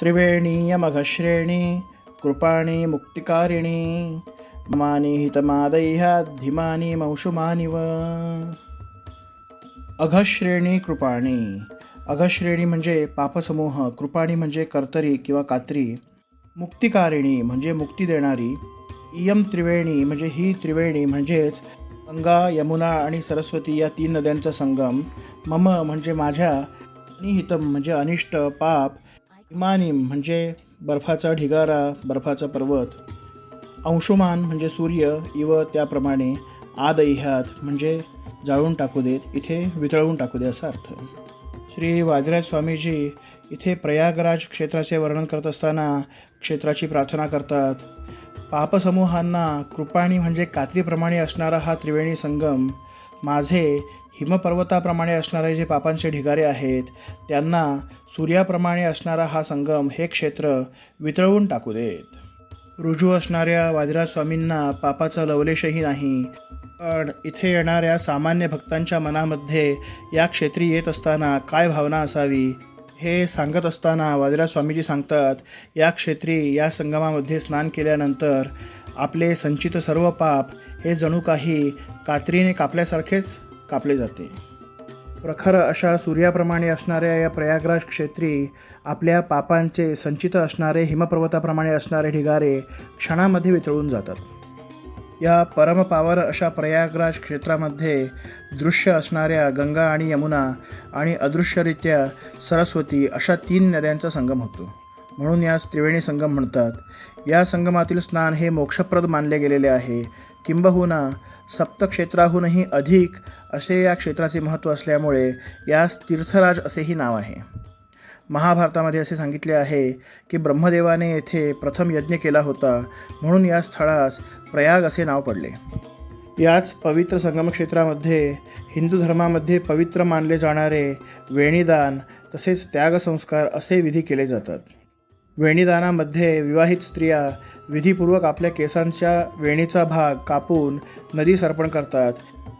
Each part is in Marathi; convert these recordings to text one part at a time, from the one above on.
त्रिवेणीयमघश्रेणी कृपाणी मुक्तिकारिणी मानी हितमादह्या धीमानी मौषुमानिव अघश्रेणी कृपाणी। अघश्रेणी म्हणजे पापसमूह कृपाणी म्हणजे कर्तरी किंवा कात्री। मुक्तिकारिणी म्हणजे मुक्ती देणारी। इयम त्रिवेणी म्हणजे ही त्रिवेणी म्हणजेच गंगा यमुना आणि सरस्वती या तीन नद्यांचा संगम। मम म्हणजे माझ्या आणि हितम म्हणजे अनिष्ट पाप इमानिम म्हणजे बर्फाचा ढिगारा बर्फाचा पर्वत. अंशुमान म्हणजे सूर्य इव त्याप्रमाणे आदह्यात म्हणजे जाळून टाकू देत इथे वितळवून टाकू दे असा अर्थ. श्री वाजराज स्वामीजी इथे प्रयागराज क्षेत्राचे वर्णन करत असताना क्षेत्राची प्रार्थना करतात. पापसमूहांना कृपाणी म्हणजे कात्रीप्रमाणे असणारा हा त्रिवेणी संगम माझे हिमपर्वताप्रमाणे असणारे जे पापांचे ढिगारे आहेत त्यांना सूर्याप्रमाणे असणारा हा संगम हे क्षेत्र वितळवून टाकू देत. रुजू असणाऱ्या वादिराज स्वामींना पापाचा लवलेशही नाही. पण इथे येणाऱ्या सामान्य भक्तांच्या मनामध्ये या क्षेत्री येत असताना काय भावना असावी हे सांगत असताना वादिराज स्वामीजी सांगतात या क्षेत्री या संगमामध्ये स्नान केल्यानंतर आपले संचित सर्व पाप हे जणू काही कात्रीने कापल्यासारखेच कापले जाते. प्रखर अशा सूर्याप्रमाणे असणाऱ्या या प्रयागराज क्षेत्री आपल्या पापांचे संचित असणारे हिमपर्वताप्रमाणे असणारे ढिगारे क्षणामध्ये वितळून जातात. या परमपावर अशा प्रयागराज क्षेत्रामध्ये दृश्य असणाऱ्या गंगा आणि यमुना आणि अदृश्यरित्या सरस्वती अशा तीन नद्यांचा संगम होतो. म्हणून यास त्रिवेणी संगम म्हणतात. या संगमातील स्नान हे मोक्षप्रद मानले गेलेले आहे. किंबहुना सप्तक्षेत्राहूनही अधिक असे या क्षेत्राचे महत्त्व असल्यामुळे यास तीर्थराज असेही नाव आहे. महाभारतामध्ये असे सांगितले आहे की ब्रह्मदेवाने येथे प्रथम यज्ञ केला होता म्हणून या स्थळास प्रयाग असे नाव पडले. याच पवित्र संगमक्षेत्रामध्ये हिंदू धर्मामध्ये पवित्र मानले जाणारे वेणीदान तसेच त्यागसंस्कार असे विधी केले जातात. वेणीदानामध्ये विवाहित स्त्रिया विधीपूर्वक आपल्या केसांच्या वेणीचा भाग कापून नदी अर्पण करतात.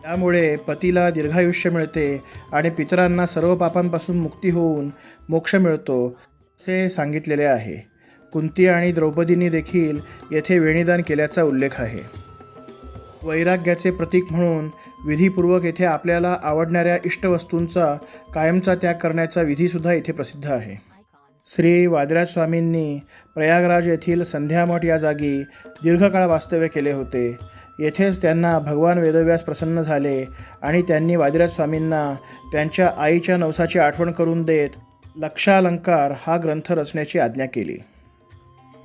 त्यामुळे पतीला दीर्घायुष्य मिळते आणि पितरांना सर्व पापांपासून मुक्ती होऊन मोक्ष मिळतो असे सांगितलेले आहे. कुंती आणि द्रौपदींनी देखील येथे वेणीदान केल्याचा उल्लेख आहे. वैराग्याचे प्रतीक म्हणून विधीपूर्वक येथे आपल्याला आवडणाऱ्या इष्टवस्तूंचा कायमचा त्याग करण्याचा विधीसुद्धा येथे प्रसिद्ध आहे. श्री वादराज स्वामींनी प्रयागराज येथील संध्यामठ या जागी दीर्घकाळ वास्तव्य केले होते. येथेच त्यांना भगवान वेदव्यास प्रसन्न झाले आणि त्यांनी वादिराज स्वामींना त्यांच्या आईच्या नवसाची आठवण करून देत लक्षालंकार हा ग्रंथ रचण्याची आज्ञा केली.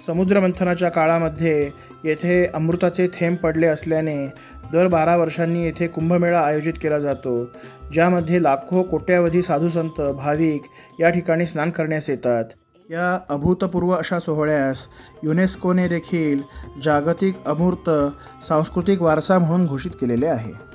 समुद्रमंथनाच्या काळामध्ये येथे अमृताचे थेंब पडले असल्याने दर बारा वर्षांनी येथे कुंभमेळा आयोजित केला जातो ज्यामध्ये लाखो कोट्यावधी साधूसंत भाविक या ठिकाणी स्नान करण्यास येतात. या अभूतपूर्व अशा सोहळ्यास युनेस्कोने देखील जागतिक अमूर्त सांस्कृतिक वारसा म्हणून घोषित केलेले आहे.